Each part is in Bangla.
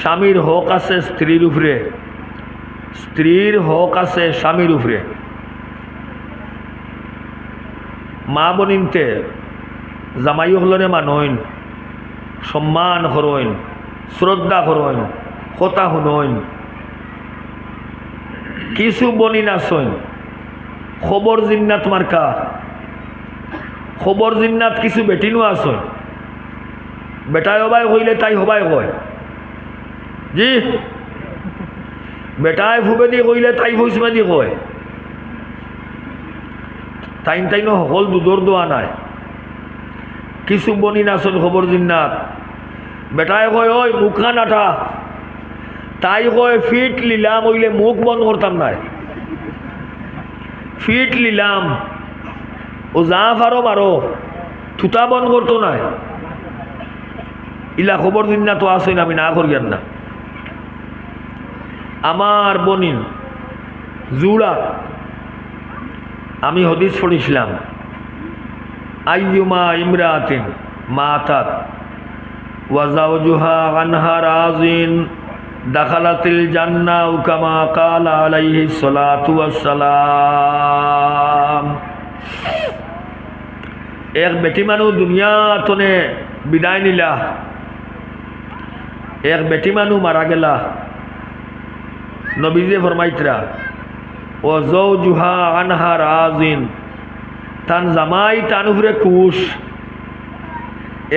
স্বামীর হক আছে স্ত্রীর উপরে। স্ত্রীর হক আছে স্বামীর উপরে। মা বনিনতে জামাই হলরে মানইন সম্মান করইন শ্রদ্ধা করইন কথা শুনইন। কিছু বনিন আসইন খবর জিন্নাত মার্কা। খবর জিন্নাত কিছু বেটিনও আসইন বেটাই হবাই কইলে তাই হবাই কয়। জি। বেটাই ফুবে দি কইলে তাই ফুসমে দি কয়। তাইন তাইনো সকল দুধর দোয়া নাই। কিছু বনি নাচন খবর জিন্নাত? বেটাই কয় ওই মুখখান আঠা তাই কয় ফিট লিলাম ওইলে মুখ বন্ধ করতাম নাই। ফিট লিলাম ও যা ফারো মারো থুতা বন্ধ করতো নাই। ইলা দিন না তো আসেন আমি না করিয়ান না। আমার বনিন জুড়া। আমি হদিস পড়েছিলাম। আইয়ুমা ইমরাতিন মাতাত ওয়াজাউজুহা আনহা রাজিন দাখালাতিল জান্না কামা কাল আলাইহি সালাতু ওয়াসসালাম। এক বেটি মানুষ দুনিয়া তনে বিদায় নিলা। এক বেটি মানুষ মারা গেলা। নবীজে ফরমাইতরা, ও জৌ জুহা আনহা রাজিন তান জামাই তান উপরে কুশ।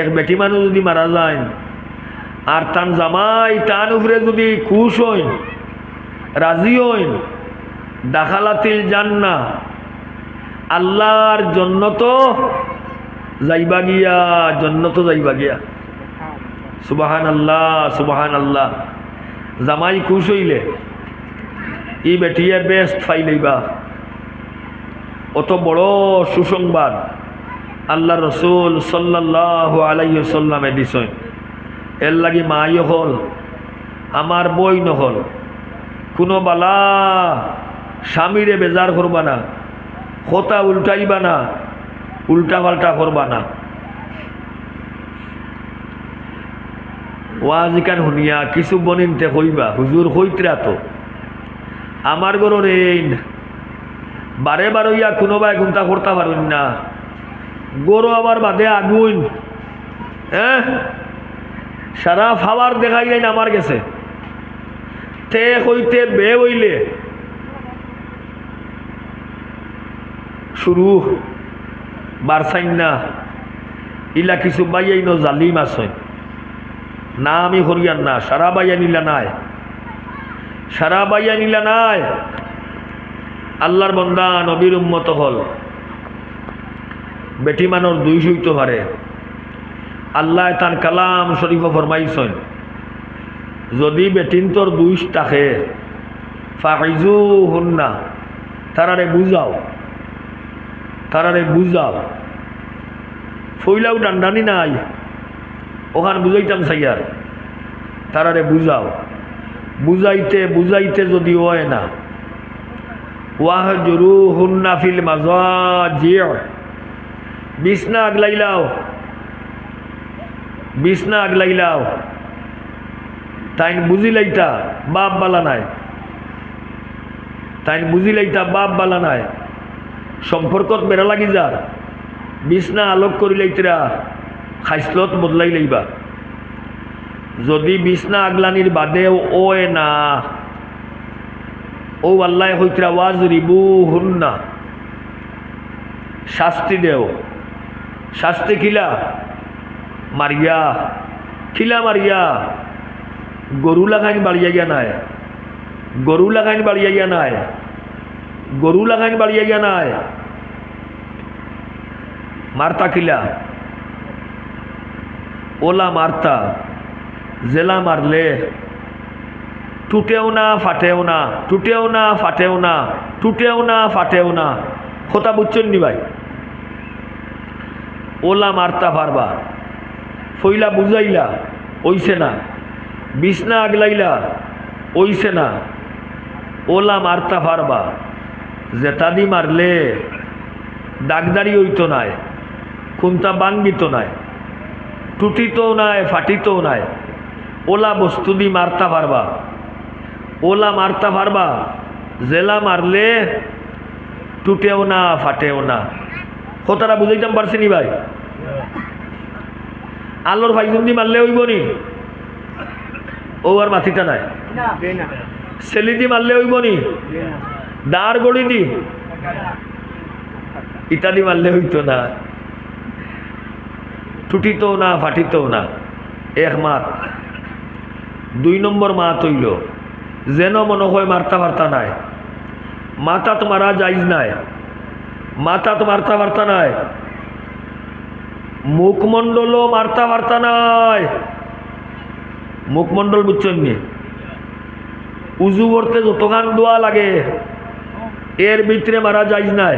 এক বেটি মানুষ যদি মারা যায়, আর তান জামাই তান উপরে যদি কুশ হইন, রাজি হইন, দাখালাতিল জান্না, আল্লাহর জন্য তো যাইবা গিয়া, জন্য তো যাইবা গিয়া। সুবাহান আল্লাহ সুবাহান আল্লাহ জামাই খুশ হইলে ই বেটিয়ে বেস্ট ফাইলেইবা অত বড় সুসংবাদ আল্লাহ রসুল সাল্লাহ আলাইসাল্লামে দিছেন। এর লাগি মাই হল, আমার বই নহল। কোনো বালা স্বামীরে বেজার করবা না কথা উল্টাইবা না উল্টা পাল্টা করবা না। ওয়াজিকান শুনিয়া কিছু বনিনতে কইবা হুজুর হইতরা তো। আমার গরর এই বারে বারে ইয়া কোনোবাই ঘুমতা করতে পারুন না। গরু আমার বাদে আগুন। হ্যাঁ? সারা ফাওয়ার দেখাইলেন আমার গেছে তে হইতে বে হইলে। শুরু। বারসাইন না। ইলা কিছু বাইয়াইন জালিম আসেন না আমি হরিয়ান না, সারা বাইয়া নিলা নাই। সারা বাইয়া নিলা নাই। আল্লাহর বন্দা নবীর উম্মত হল। বেটি মানর দুই সইতে পারে আল্লাহ তার কালাম শরীফ ফরমাইছেন, যদি বেটিন তোর দুই থাকে ফাইজু হন্না তারারে বুঝাও তারারে বুঝাও। ফইলাও ডান্ডানি নাই, ওখানে বুঝাইতাম সাইয়ার, তারারে বুঝাও। বুঝাইতে বুঝাইতে যদি হয় না। ওয়াহ জরু হুন্না ফিল মাজা জিয় বিছনা আগলাইলাও বিছনা আগলাইলাও তাইন বুঝিলাইতা বাপ বালা নাই। তাইন বুঝিলাইতা বাপ বালা নাই। সম্পর্কত বেড়া লাগি যার। বিছনা আলোক করিলাইতরা খাইসলত বদলাই লইবা। যদি বিছনা আগলানির বাদেও ওয়ে না, ও আল্লাহ হইতরা ওয়াজ রিবু হুন্না শাস্তি দেও। শাস্তি খিলা? মারিয়া। খিলা মারিয়া? গরু লাগাইন বাড়িয়া গিয়া নাই। গরু লাগাইন বাড়িয়া গিয়া নাই। গরু লাগাইন বাড়িয়া গিয়া নাই। মারতা খিলা? ওলা মারতা। জেলা মারলে টুটেও না, ফাটেও না, টুটেও না, ফাটেও না, টুটেও না, ফাটেও না। কথা বুঝছেন নি ভাই? ওলা মারতা পারবা। ফইলা বুঝাইলা ওইছে না। বিছনা আগলাইলা ওইছে না। ওলা মারতা পারবা। জেতাদি মারলে দাগদারি হইতো নাই, খুন্তা বাঙ্গিত নাই টুটিতও নাই ফাটিতও নাই। ওলা বস্তু দি মারতা পারবা। ওলা মারতা পারবা, জেলা মারলে টুটেও না, ফাটেও না। কথাটা বুঝাইতাম পারছি নি ভাই? আল্লোর ফাইজুন দি মারলে হইব নি? ও আর মাথিটা নাই। সেলি দি মারলে হইব নি? দাঁড় গড়ি দি ইত্যাদি মারলে হইতো না। টুটিতেও না, ফাটিতেও না। এক মাত। দুই নম্বর মাত হইল, যেন মনে হয় মারতা পারতা নাই মাতাত মারা যাইজ নাই। মাতাত মারতা পারতা নাই। মুখমণ্ডলও মারতা পারতা নাই। মুখমণ্ডল বুঝছেন নি? উজু করতে যতখান দোয়া লাগে, এর ভিতরে মারা যাইজ নাই।